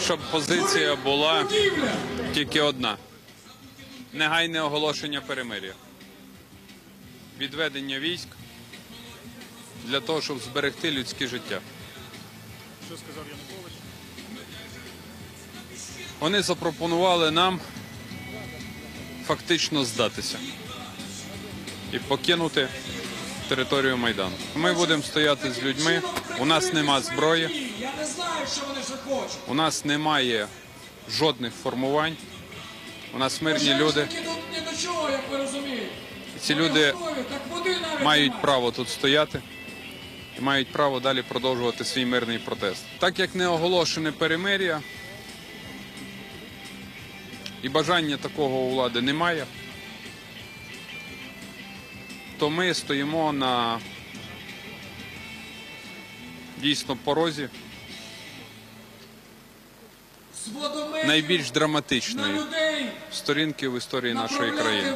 Наша позиція була тільки одна: негайне оголошення перемир'я, відведення військ для того, щоб зберегти людське життя. Що сказав Янукович? Вони запропонували нам фактично здатися і покинути територію Майдану. Ми будемо стояти з людьми. У нас нема зброї, у нас немає жодних формувань. У нас мирні люди. Ці люди мають право тут стояти і мають право далі продовжувати свій мирний протест. Так як не оголошене перемир'я і бажання такого у влади немає, то ми стоїмо на дійсно порозі найбільш драматичної сторінки в історії нашої країни.